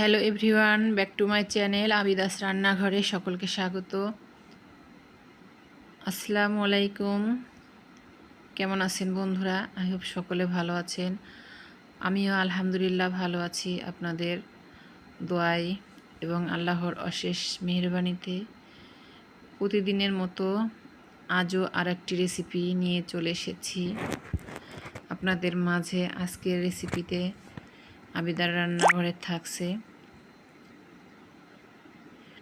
Hello everyone back to my channel Abida's রান্নাঘরে সকলকে স্বাগত। আসসালামু আলাইকুম। কেমন আছেন বন্ধুরা? আই হোপ সকলে ভালো আছেন। আমিও আলহামদুলিল্লাহ ভালো আছি আপনাদের দোয়াই এবং আল্লাহর অশেষ মেহরবানিতে। প্রতিদিনের মতো আজও আর একটি রেসিপি নিয়ে চলে এসেছি। আপনাদের মাঝে আজকের রেসিপিতে আবিদার রান্নাঘরে থাকছে।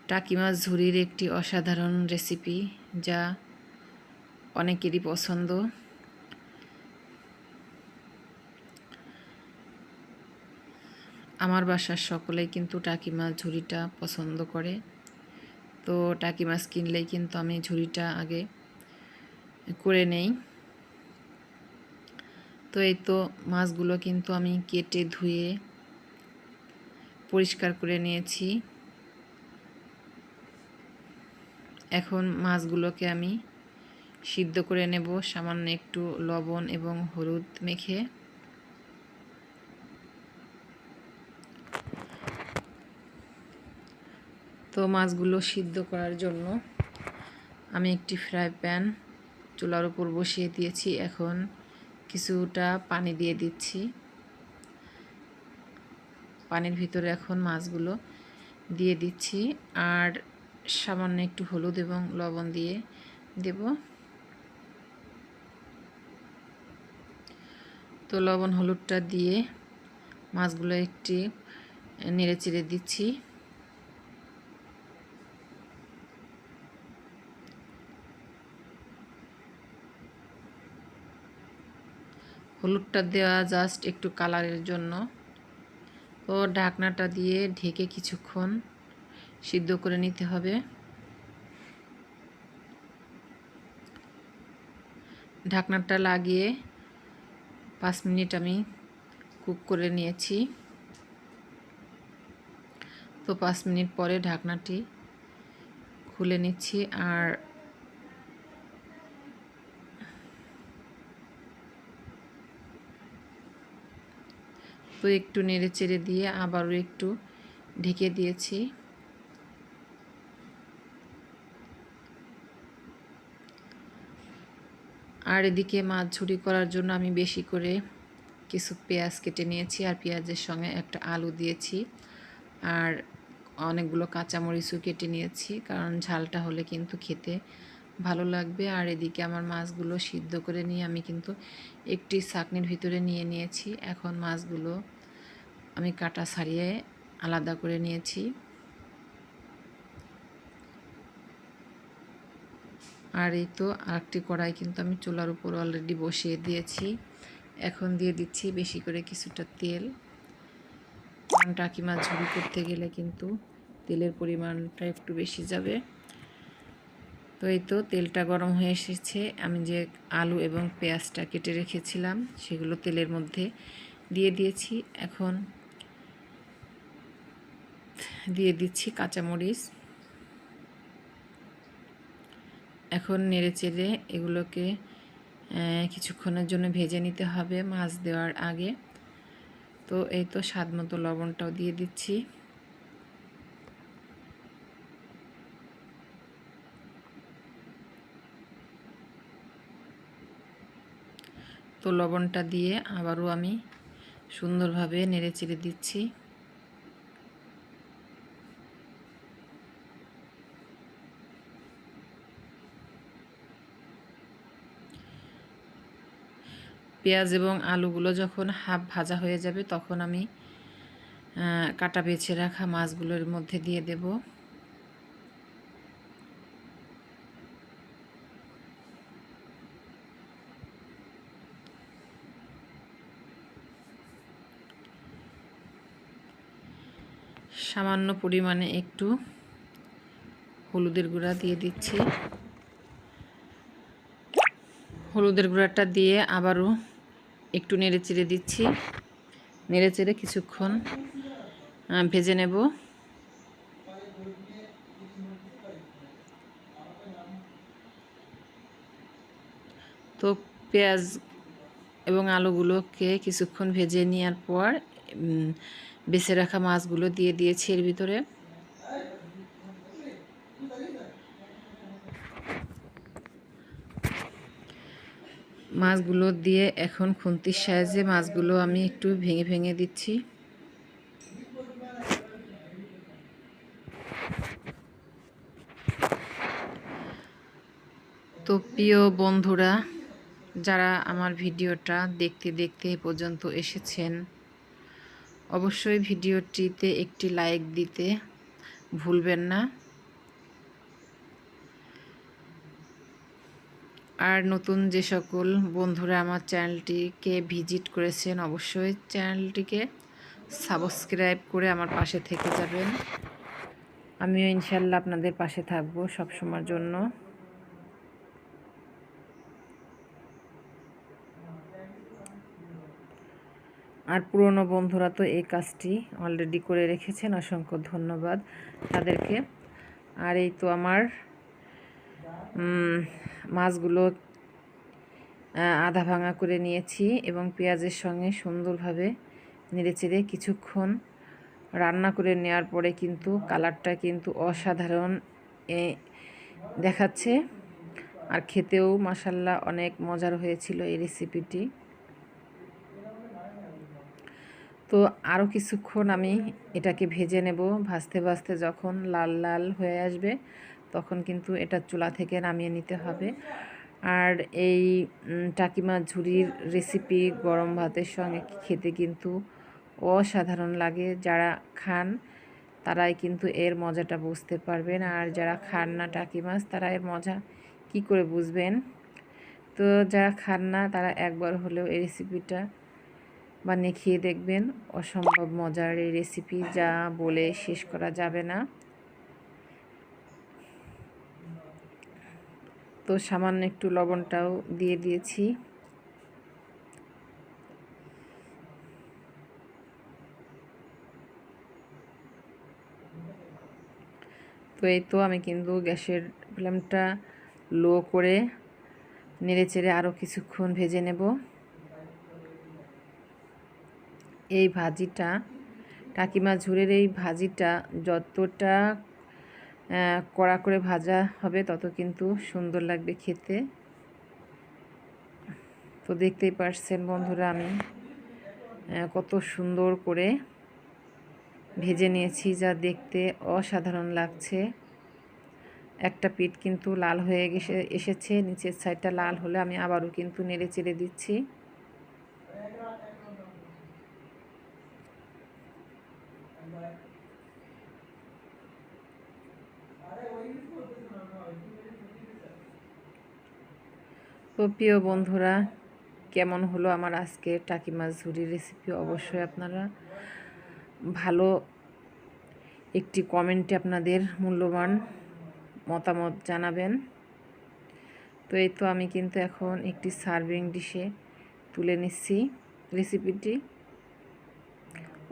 টাকি মাছ ঝুরির একটি অসাধারণ রেসিপি যা অনেকেরই পছন্দ। আমার বাসার সকলেই কিন্তু টাকি মাছ ঝুরিটা পছন্দ করে। তো টাকি মাছ কিনলেই কিন্তু আমি ঝুরিটা আগে করে নেই। তো এই তো মাছগুলো কিন্তু আমি কেটে ধুয়ে পরিষ্কার করে নিয়েছি। এখন মাছগুলোকে আমি সিদ্ধ করে নেব, সামান্য একটু লবণ এবং হলুদ মেখে। তো মাছগুলো সিদ্ধ করার জন্য আমি একটি ফ্রাই প্যান চুলার উপর বসিয়ে দিয়েছি। এখন কিছুটা পানি দিয়ে দিচ্ছি। পানির ভিতরে এখন মাছগুলো দিয়ে দিচ্ছি। আর সামান্য একটু হলুদ এবং লবণ দিয়ে দেব। তো লবণ হলুদটা দিয়ে মাছগুলো একটি নেড়ে চেড়ে দিচ্ছি। হলুদটা দেওয়া জাস্ট একটু কালারের জন্য। ও ঢাকনাটা দিয়ে ঢেকে কিছুক্ষণ সিদ্ধ করে নিতে হবে। ঢাকনাটা লাগিয়ে পাঁচ মিনিট আমি কুক করে নিয়েছি। তো পাঁচ মিনিট পরে ঢাকনাটি খুলে নিচ্ছি আর তো একটু নেড়ে চেড়ে দিয়ে আবারও একটু ঢেকে দিয়েছি। আর এদিকে মাছ ঝুড়ি করার জন্য আমি বেশি করে কিছু পেঁয়াজ কেটে নিয়েছি আর পেঁয়াজের সঙ্গে একটা আলু দিয়েছি আর অনেকগুলো কাঁচামরিচও কেটে নিয়েছি, কারণ ঝালটা হলে কিন্তু খেতে ভালো লাগবে। আর এদিকে আমার মাছগুলো সিদ্ধ করে নিয়ে আমি কিন্তু একটি চাকনির ভিতরে নিয়ে নিয়েছি। এখন মাছগুলো আমি কাটা ছাড়িয়ে আলাদা করে নিয়েছি। আর এই তো আরেকটি কড়াই কিন্তু আমি চুলার উপর অলরেডি বসিয়ে দিয়েছি। এখন দিয়ে দিচ্ছি বেশি করে কিছুটা তেল। কারণ টাকি মাছ ঝুড়ি করতে গেলে কিন্তু তেলের পরিমাণটা একটু বেশি যাবে। তো এই তো তেলটা গরম হয়ে এসেছে। আমি যে আলু এবং পেঁয়াজটা কেটে রেখেছিলাম, সেগুলো তেলের মধ্যে দিয়ে দিয়েছি। এখন দিয়ে দিচ্ছি কাঁচামরিচ। এখন নেড়ে চেড়ে এগুলোকে কিছুক্ষণের জন্য ভেজে নিতে হবে মাছ দেওয়ার আগে। তো এই তো স্বাদ মতো লবণটাও দিয়ে দিচ্ছি। তো লবণটা দিয়ে আবারও আমি সুন্দরভাবে নেড়ে চেড়ে দিচ্ছি। পেঁয়াজ এবং আলুগুলো যখন হাফ ভাজা হয়ে যাবে, তখন আমি কাটা বেছে রাখা মাছগুলোর মধ্যে দিয়ে দেব। সামান্য পরিমাণে একটু হলুদের গুঁড়া দিয়ে দিচ্ছি। হলুদের গুঁড়াটা দিয়ে আবারও একটু নেড়ে চেড়ে দিচ্ছি। নেড়ে চেড়ে কিছুক্ষণ ভেজে নেব। তো পেঁয়াজ এবং আলুগুলোকে কিছুক্ষণ ভেজে নেওয়ার পর বেছে রাখা মাছগুলো দিয়ে দিয়েছি এর ভিতরে। মাছগুলো দিয়ে এখন খুন্তির সাহায্যে মাছগুলো আমি একটু ভেঙে ভেঙে দিচ্ছি। তো প্রিয় বন্ধুরা, যারা আমার ভিডিওটা দেখতে দেখতে পর্যন্ত এসেছেন, অবশ্যই ভিডিওটিতে একটি লাইক দিতে ভুলবেন না। আর নতুন যে সকল বন্ধুরা আমার চ্যানেলটিকে ভিজিট করেছেন, অবশ্যই চ্যানেলটিকে সাবস্ক্রাইব করে আমার পাশে থেকে যাবেন। আমিও ইনশাল্লাহ আপনাদের পাশে থাকব সবসময়ের জন্য। আর পুরনো বন্ধুরা তো এই কাজটি অলরেডি করে রেখেছেন, অসংখ্য ধন্যবাদ তাদেরকে। আর এই তো আমার মাছগুলো আধা ভাঙা করে নিয়েছি এবং পেঁয়াজের সঙ্গে সুন্দরভাবে নেড়েচেড়ে কিছুক্ষণ রান্না করে নেওয়ার পরে কিন্তু কালারটা কিন্তু অসাধারণ দেখাচ্ছে। আর খেতেও মাসাল্লাহ অনেক মজার হয়েছিল এই রেসিপিটি। তো আরও কিছুক্ষণ আমি এটাকে ভেজে নেব। ভাজতে ভাজতে যখন লাল লাল হয়ে আসবে তখন কিন্তু এটা চুলা থেকে নামিয়ে নিতে হবে। আর এই টাকিমা ঝুরির রেসিপি গরম ভাতের সঙ্গে খেতে কিন্তু অসাধারণ লাগে। যারা খান, তারাই কিন্তু এর মজাটা বুঝতে পারবেন। আর যারা খান না টাকি মাছ, তারা এর মজা কি করে বুঝবেন? তো যারা খান না, তারা একবার হলেও এই রেসিপিটা বানিয়ে খেয়ে দেখবেন। অসম্ভব মজার এই রেসিপি যা বলে শেষ করা যাবে না। তো সামান্য একটু লবণটাও দিয়ে দিয়েছি। তো এই তো আমি কিন্তু গ্যাসের ফ্লেমটা লো করে নেড়ে চেড়ে আরও কিছুক্ষণ ভেজে নেব। এই ভাজিটা, কাকিমা ঝুরের এই ভাজিটা যতটা কড়া করে ভাজা হবে, তত কিন্তু সুন্দর লাগবে খেতে। তো দেখতেই পারছেন বন্ধুরা আমি কত সুন্দর করে ভেজে নিয়েছি যা দেখতে অসাধারণ লাগছে। একটা পিঠ কিন্তু লাল হয়ে গেছে, এসেছে, নিচের সাইডটা লাল হলে আমি আবারও কিন্তু নেড়ে চেড়ে দিচ্ছি। তো প্রিয় বন্ধুরা, কেমন হলো আমার আজকে টাকি মাছ ঝুরি রেসিপি অবশ্যই আপনারা ভালো একটি কমেন্টে আপনাদের মূল্যবান মতামত জানাবেন। তো এই তো আমি কিন্তু এখন একটি সার্ভিং ডিশে তুলে নিচ্ছি রেসিপিটি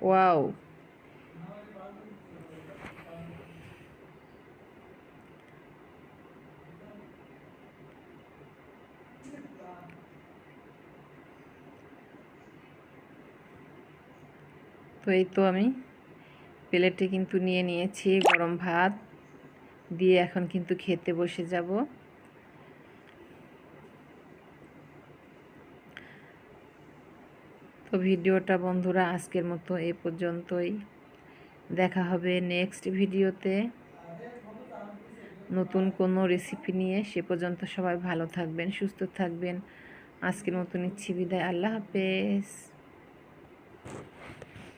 ওয়াও তো এই তো আমি প্লেটে কিন্তু নিয়ে নিয়েছি গরম ভাত। দিয়ে এখন কিন্তু খেতে বসে যাব। তো ভিডিওটা বন্ধুরা আজকের মতো এ পর্যন্তই। দেখা হবে নেক্সট ভিডিওতে। নতুন কোনো রেসিপি নিয়ে সে পর্যন্ত সবাই ভালো থাকবেন, সুস্থ থাকবেন। আজকের মতো নিচ্ছি বিদায়। আল্লাহ হাফেজ।